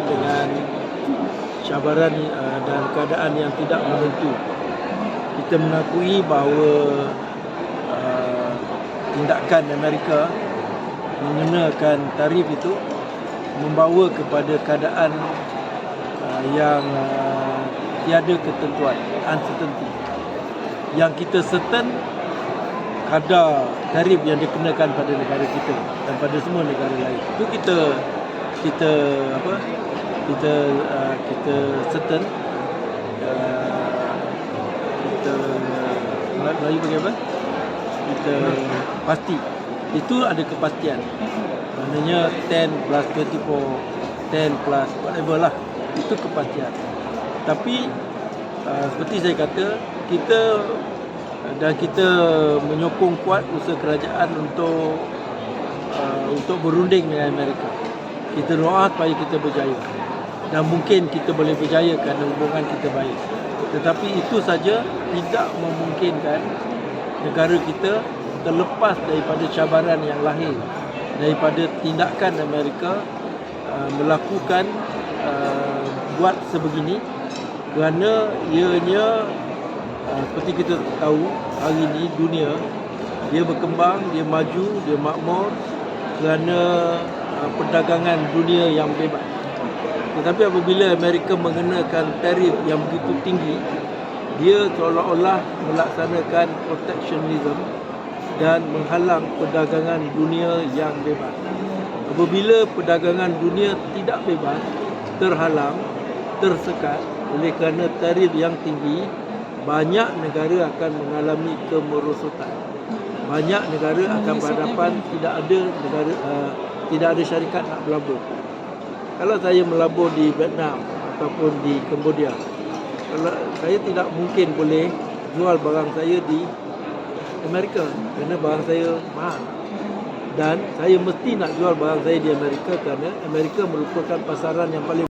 dengan cabaran uh, dan keadaan yang tidak menentu. Kita mengakui bahawa uh, tindakan Amerika mengenakan tarif itu membawa kepada keadaan uh, yang uh, tiada ketentuan, uncertainty. Yang kita certain kadar tarif yang dikenakan pada negara kita dan pada semua negara lain. Itu kita kita apa? Kita uh, kita certain uh, kita Melayu Melayu panggil apa? Kita pasti. Itu ada kepastian. Maknanya 10 plus 24, 10 plus whatever lah. Itu kepastian. Tapi uh, seperti saya kata, kita dan kita menyokong kuat usaha kerajaan untuk uh, untuk berunding dengan Amerika. Kita doa supaya kita berjaya. Dan mungkin kita boleh berjaya kerana hubungan kita baik. Tetapi itu saja tidak memungkinkan negara kita terlepas daripada cabaran yang lahir daripada tindakan Amerika uh, melakukan uh, buat sebegini kerana ianya uh, seperti kita tahu hari ini dunia dia berkembang, dia maju, dia makmur kerana perdagangan dunia yang bebas. Tetapi apabila Amerika mengenakan tarif yang begitu tinggi, dia seolah-olah melaksanakan protectionism dan menghalang perdagangan dunia yang bebas. Apabila perdagangan dunia tidak bebas, terhalang, tersekat oleh kerana tarif yang tinggi, banyak negara akan mengalami kemerosotan. Banyak negara akan berhadapan tidak ada negara uh, tidak ada syarikat nak berlabur. Kalau saya melabur di Vietnam ataupun di Cambodia, kalau saya tidak mungkin boleh jual barang saya di Amerika kerana barang saya mahal. Dan saya mesti nak jual barang saya di Amerika kerana Amerika merupakan pasaran yang paling